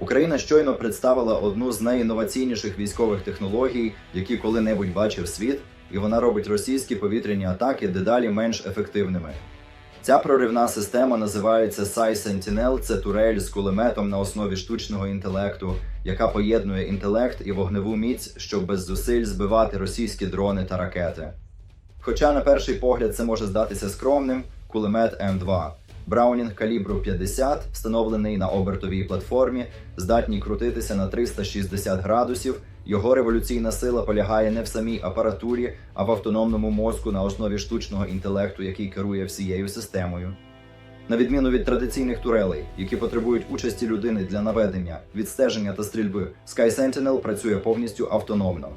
Україна щойно представила одну з найінноваційніших військових технологій, які коли-небудь бачив світ, і вона робить російські повітряні атаки дедалі менш ефективними. Ця проривна система називається Sai Sentinel. Це турель з кулеметом на основі штучного інтелекту, яка поєднує інтелект і вогневу міць, щоб без зусиль збивати російські дрони та ракети. Хоча на перший погляд це може здатися скромним, кулемет М2. Браунінг калібру 50, встановлений на обертовій платформі, здатній крутитися на 360 градусів. Його революційна сила полягає не в самій апаратурі, а в автономному мозку на основі штучного інтелекту, який керує всією системою. На відміну від традиційних турелей, які потребують участі людини для наведення, відстеження та стрільби, Sky Sentinel працює повністю автономно.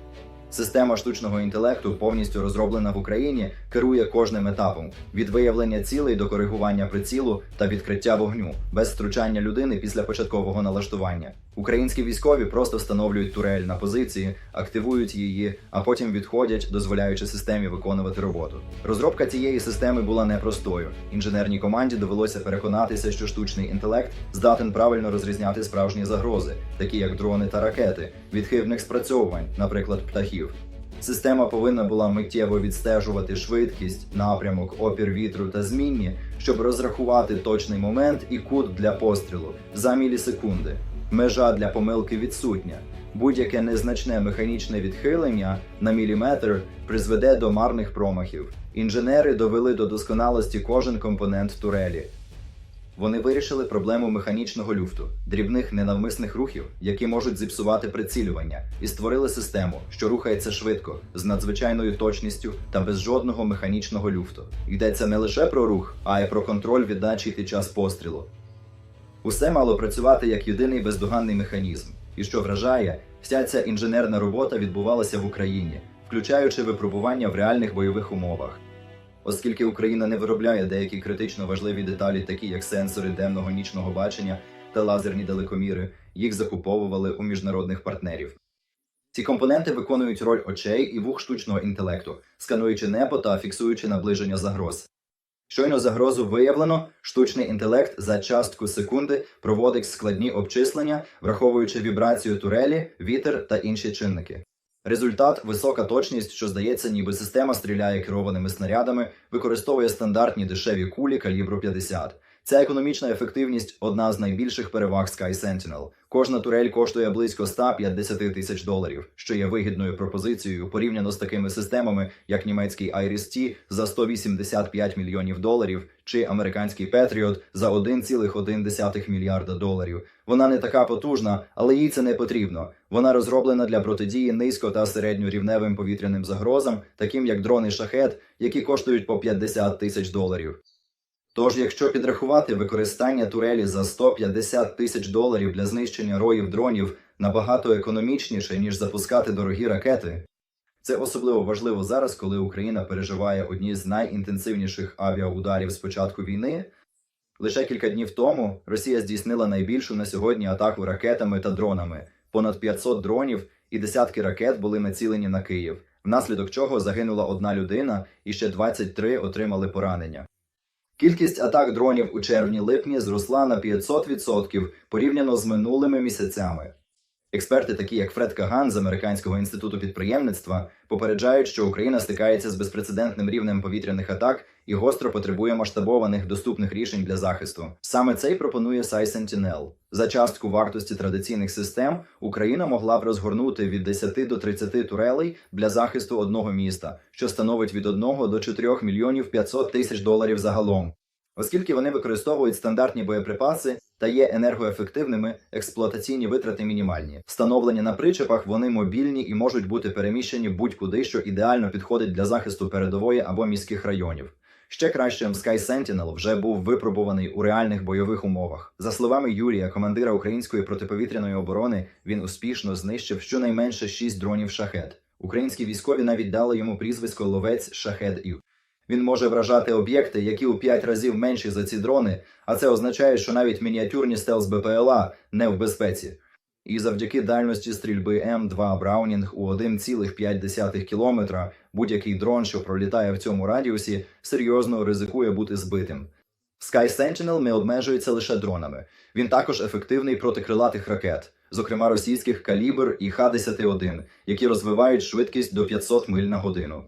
Система штучного інтелекту, повністю розроблена в Україні, керує кожним етапом від виявлення цілей до коригування прицілу та відкриття вогню без втручання людини після початкового налаштування. Українські військові просто встановлюють турель на позиції, активують її, а потім відходять, дозволяючи системі виконувати роботу. Розробка цієї системи була непростою. Інженерній команді довелося переконатися, що штучний інтелект здатен правильно розрізняти справжні загрози, такі як дрони та ракети, від хибних спрацьовувань, наприклад, птахів. Система повинна була миттєво відстежувати швидкість, напрямок, опір вітру та змінні, щоб розрахувати точний момент і кут для пострілу за мілісекунди. Межа для помилки відсутня. Будь-яке незначне механічне відхилення на міліметр призведе до марних промахів. Інженери довели до досконалості кожен компонент турелі. Вони вирішили проблему механічного люфту, дрібних ненавмисних рухів, які можуть зіпсувати прицілювання, і створили систему, що рухається швидко, з надзвичайною точністю та без жодного механічного люфту. Йдеться не лише про рух, а й про контроль віддачі під час пострілу. Усе мало працювати як єдиний бездоганний механізм. І що вражає, вся ця інженерна робота відбувалася в Україні, включаючи випробування в реальних бойових умовах. Оскільки Україна не виробляє деякі критично важливі деталі, такі як сенсори денного нічного бачення та лазерні далекоміри, їх закуповували у міжнародних партнерів. Ці компоненти виконують роль очей і вух штучного інтелекту, скануючи небо та фіксуючи наближення загроз. Щойно загрозу виявлено, штучний інтелект за частку секунди проводить складні обчислення, враховуючи вібрацію турелі, вітер та інші чинники. Результат висока точність, що здається, ніби система стріляє керованими снарядами, використовує стандартні дешеві кулі калібру 50. Ця економічна ефективність одна з найбільших переваг Sky Sentinel. Кожна турель коштує близько 150 тисяч доларів, що є вигідною пропозицією порівняно з такими системами, як німецький Iris-T за 185 мільйонів доларів чи американський Patriot за 1,1 мільярда доларів. Вона не така потужна, але їй це не потрібно. Вона розроблена для протидії низько та середньорівневим повітряним загрозам, таким як дрони шахет, які коштують по 50 тисяч доларів. Тож, якщо підрахувати використання турелі за 150 тисяч доларів для знищення роїв дронів набагато економічніше, ніж запускати дорогі ракети, це особливо важливо зараз, коли Україна переживає одні з найінтенсивніших авіаударів з початку війни. Лише кілька днів тому Росія здійснила найбільшу на сьогодні атаку ракетами та дронами. Понад 500 дронів і десятки ракет були націлені на Київ, внаслідок чого загинула одна людина і ще 23 отримали поранення. Кількість атак дронів у червні-липні зросла на 500% порівняно з минулими місяцями. Експерти, такі як Фред Каган з Американського інституту підприємництва, попереджають, що Україна стикається з безпрецедентним рівнем повітряних атак і гостро потребує масштабованих доступних рішень для захисту. Саме це й пропонує Sentinel. За частку вартості традиційних систем Україна могла б розгорнути від 10 до 30 турелей для захисту одного міста, що становить від 1 до 4 мільйонів 500 тисяч доларів загалом. Оскільки вони використовують стандартні боєприпаси та є енергоефективними, експлуатаційні витрати мінімальні. Встановлені на причепах, вони мобільні і можуть бути переміщені будь-куди, що ідеально підходить для захисту передової або міських районів. Ще кращим Sky Sentinel вже був випробуваний у реальних бойових умовах. За словами Юрія, командира української протиповітряної оборони, він успішно знищив щонайменше 6 дронів шахет. Українські військові навіть дали йому прізвисько ловець шахедів. Він може вражати об'єкти, які у 5 разів менші за ці дрони, а це означає, що навіть мініатюрні стелс БПЛА не в безпеці. І завдяки дальності стрільби М2 Браунінг у 1,5 кілометра будь-який дрон, що пролітає в цьому радіусі, серйозно ризикує бути збитим. Sky Sentinel не обмежується лише дронами. Він також ефективний проти крилатих ракет, зокрема російських калібр і Х-51, які розвивають швидкість до 500 миль на годину.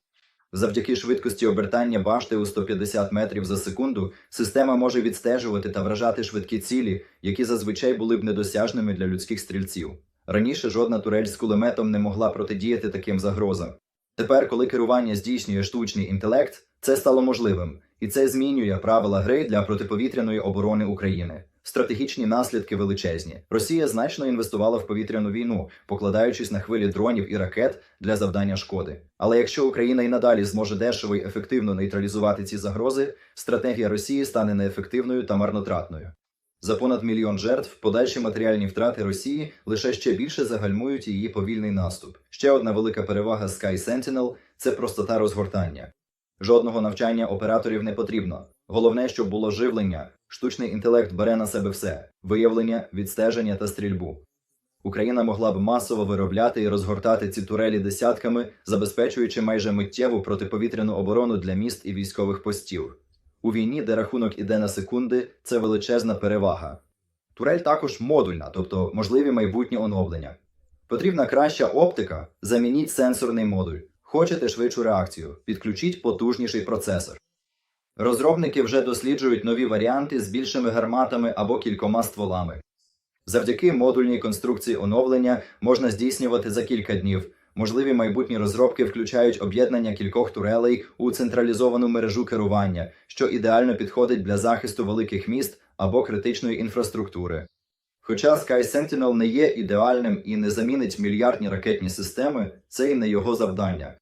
Завдяки швидкості обертання башти у 150 метрів за секунду система може відстежувати та вражати швидкі цілі, які зазвичай були б недосяжними для людських стрільців. Раніше жодна турель з кулеметом не могла протидіяти таким загрозам. Тепер, коли керування здійснює штучний інтелект, це стало можливим, і це змінює правила гри для протиповітряної оборони України. Стратегічні наслідки величезні. Росія значно інвестувала в повітряну війну, покладаючись на хвилі дронів і ракет для завдання шкоди. Але якщо Україна і надалі зможе дешево й ефективно нейтралізувати ці загрози, стратегія Росії стане неефективною та марнотратною. За понад мільйон жертв подальші матеріальні втрати Росії лише ще більше загальмують її повільний наступ. Ще одна велика перевага Sky Sentinel – це простота розгортання. Жодного навчання операторів не потрібно. Головне, щоб було живлення. Штучний інтелект бере на себе все: виявлення, відстеження та стрільбу. Україна могла б масово виробляти і розгортати ці турелі десятками, забезпечуючи майже миттєву протиповітряну оборону для міст і військових постів. У війні, де рахунок іде на секунди, це величезна перевага. Турель також модульна, тобто можливі майбутні оновлення. Потрібна краща оптика, замініть сенсорний модуль. Хочете швидшу реакцію, підключіть потужніший процесор. Розробники вже досліджують нові варіанти з більшими гарматами або кількома стволами. Завдяки модульній конструкції оновлення можна здійснювати за кілька днів. Можливі майбутні розробки включають об'єднання кількох турелей у централізовану мережу керування, що ідеально підходить для захисту великих міст або критичної інфраструктури. Хоча Sky Sentinel не є ідеальним і не замінить мільярдні ракетні системи, це і не його завдання.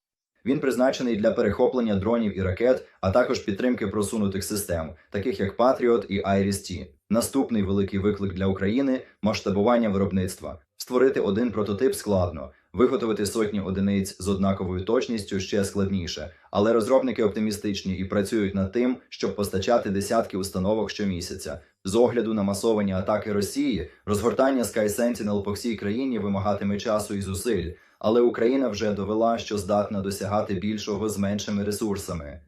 Він призначений для перехоплення дронів і ракет, а також підтримки просунутих систем, таких як Patriot і Iris-T. Наступний великий виклик для України масштабування виробництва. Створити один прототип складно, виготовити сотні одиниць з однаковою точністю ще складніше, але розробники оптимістичні і працюють над тим, щоб постачати десятки установок щомісяця. З огляду на масовані атаки Росії, розгортання Sky Sentinel по всій країні вимагатиме часу і зусиль, але Україна вже довела, що здатна досягати більшого з меншими ресурсами.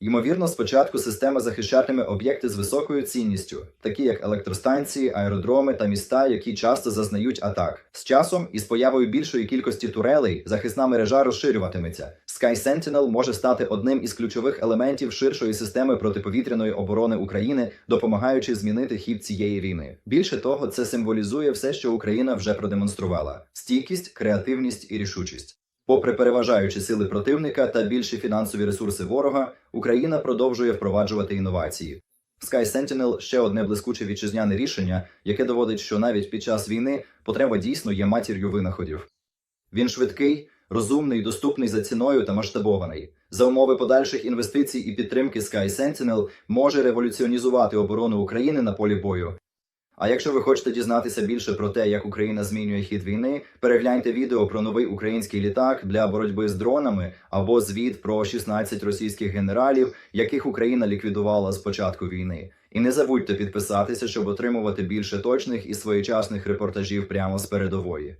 Ймовірно, спочатку система захищатиме об'єкти з високою цінністю, такі як електростанції, аеродроми та міста, які часто зазнають атак. З часом і з появою більшої кількості турелей захисна мережа розширюватиметься. Sky Sentinel може стати одним із ключових елементів ширшої системи протиповітряної оборони України, допомагаючи змінити хід цієї війни. Більше того, це символізує все, що Україна вже продемонструвала: стійкість, креативність і рішучість. Попри переважаючі сили противника та більші фінансові ресурси ворога, Україна продовжує впроваджувати інновації. Sky Sentinel – ще одне блискуче вітчизняне рішення, яке доводить, що навіть під час війни потреба дійсно є матір'ю винаходів. Він швидкий, розумний, доступний за ціною та масштабований. За умови подальших інвестицій і підтримки Sky Sentinel може революціонізувати оборону України на полі бою. А якщо ви хочете дізнатися більше про те, як Україна змінює хід війни, перегляньте відео про новий український літак для боротьби з дронами або звіт про 16 російських генералів, яких Україна ліквідувала з початку війни. І не забудьте підписатися, щоб отримувати більше точних і своєчасних репортажів прямо з передової.